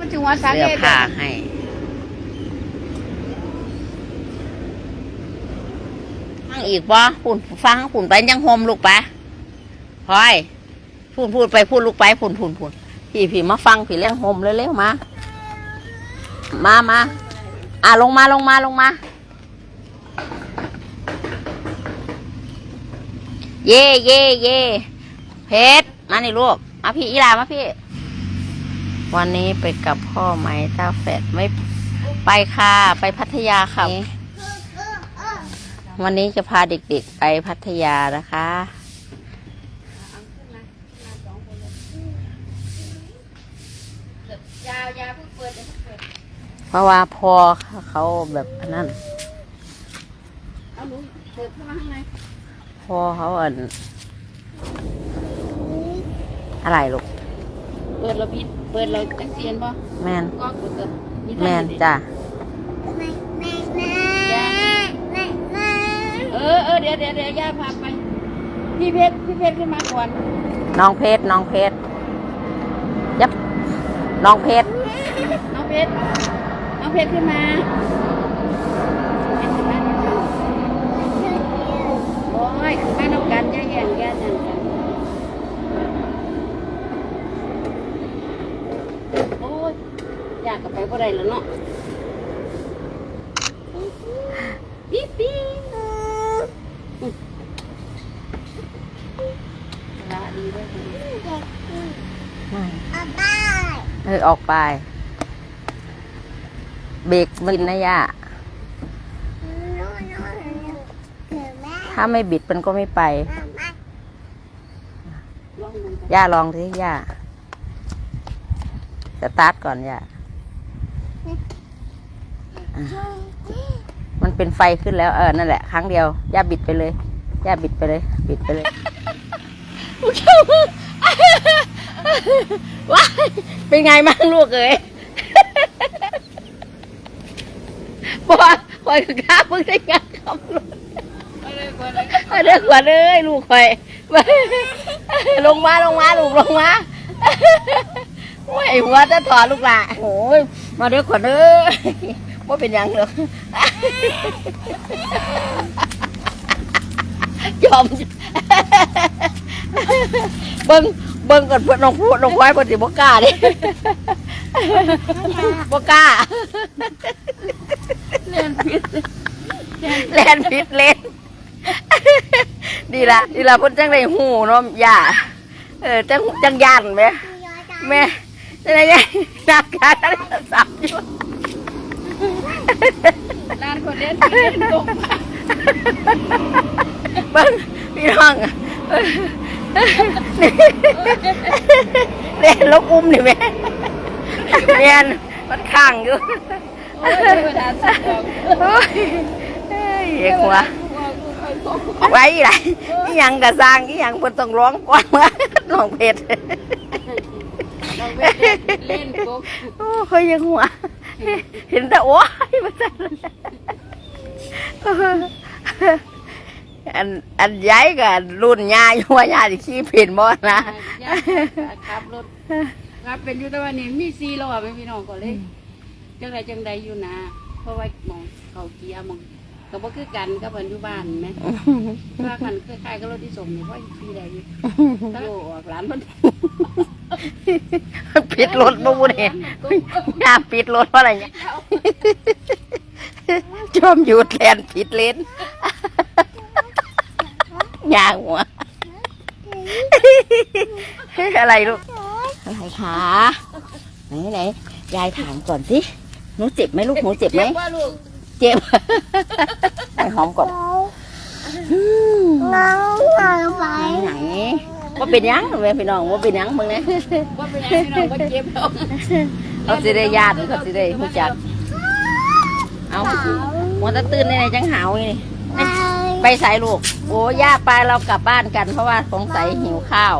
มันจึงว่าสาเสื้เหอตุผ้าให้ ฟังอีกบ่ปุ่นฟังปุ่นไปยังโฮมลูกไปพลอยพูดพูดไปพูดลูกไปพูดพูดพูดพี่พี่มาฟังพี่เลี้ยงโฮมเร็วๆมา มามาอะลงมาลงมาลงมา เย่เย่เย่เพชรมานี่ลูกมาพี่อีหลามาพี่ วันนี้ไปกับพ่อไหมตาแฝดไม่ไปค่ะ ไปพัทยาค่ะ วันนี้จะพาเด็กๆไปพัทยานะคะยาวยาเพิ่งเปิดเดี๋ยวเพิ่งเปิดเพราะว่าพอเขาแบบนั้นเอาหนูเปิดเข้ามาข้างในพอเขาอันอะไรลูกเปิ ดเราพิดเปิดเราจักเซียนบ่แมนก็เปิดเปิดแมนจ้ะเออเออเดี๋ยวเดี๋ยวเดี๋ยวย่าพาไป พี่เพชรพี่เพชรขึ้นมาก่อน น้องเพชรน้องเพชรยับน้องเพชรน้องเพชรน้องเพชรขึ้นมาเพชรขึ้นมาโอ้ยขึ้นมาน้องกันย่าแย่งย่าจังกันโอ้ยอยากกลับ ไปบ่ได้แล้วเนาะปิ๊บปิ๊บละดีด้วยเออออกไป เบรกบินนะย่าถ้าไม่บิดมันก็ไม่ไปย่าลองสิย่าสตาร์ทก่อนย่าอะ มันเป็นไฟขึ้นแล้วเออนั่นแหละ ครั้งเดียว ย่าบิดไปเลย ย่าบิดไปเลย บิดไปเลยว้ายเป็นไงบ้างลูกเอ๋ยบอกว่าคอยกับข้าเพิ่งได้งานขับรถไปเลยไปเลยเอาเด้อขวัญเอ้ยลูกคอย ลงมาลงมาลูกลงมา โอ้ยหัวจะถอดลูกหล่ะโอ้ยมาด้อขวัญเอ้ยว่าเป็นยังหรอยอมเบิ้งเบิ้งก่อนเพื่อนน้องพูดน้องไว้ปฏิบกล้าดิบกล้าเล่นพิษเล่นผิดเล่นดีละดีละเพิ่นจังได้หูเนาะย่าเออจังจังย่านไหมแม่ จังได้ยังนักการสับอยู่ร้านคนเล่นพิษเล่นตกเบิ้งพี่น้องเออเล่นลูกอุ้มนี่แม่เรียนมันข้างอยู่โอ้ยเอกหัวไว้ไรยังกะสร้างยังเพิ่นต้องร้องกว่าน้องเพชร เราเล่นกบโอ้เขายังหัว เห็นแต่โอ้ยมาสั่นอันอันย้ายกับรุ่นยาอยู่ว่ายาสิขี้ผิดบ่นะขับรถขับเป็นอยู่แต่ว่านี่มีซีล้อเป็นพี่น้องก็เลยจังใดจังใดอยู่นะเพราะว่ามองเขาเกียร์มองก็บ่คือกันกับปัจจุบันไหมว่ากันคล้ายๆกับรถที่ส่งนี่เพราะซีใดอยู่ถ้าโลออกร้านมัน ปิดรถบ่บุนี่ยาปิดรถเพราะอะไรเนี่ยจอมหยุดแลนผิดเลนยางหัวอะไรลูกอะไรคะไหนไหนยายถามก่อนสิหนูเจ็บไหมลูกหนูเจ็บไหมว่าลูกเจ็บให้หอมก่อนไหนไหนว่า เป็นหยังแม่พี่น้องว่าเป็นหยังมึงเนี่ยว่าเป็นยังพี่น้องว่าเจ็บดอกเขาสิได้ญาติเขาสิได้รู้จักเอาหัวตะตื่นในไหนจังหาวนี่ไปใส่ลูก โอ้ย่าไปเรากลับบ้านกันเพราะว่าสงสัยหิวข้าว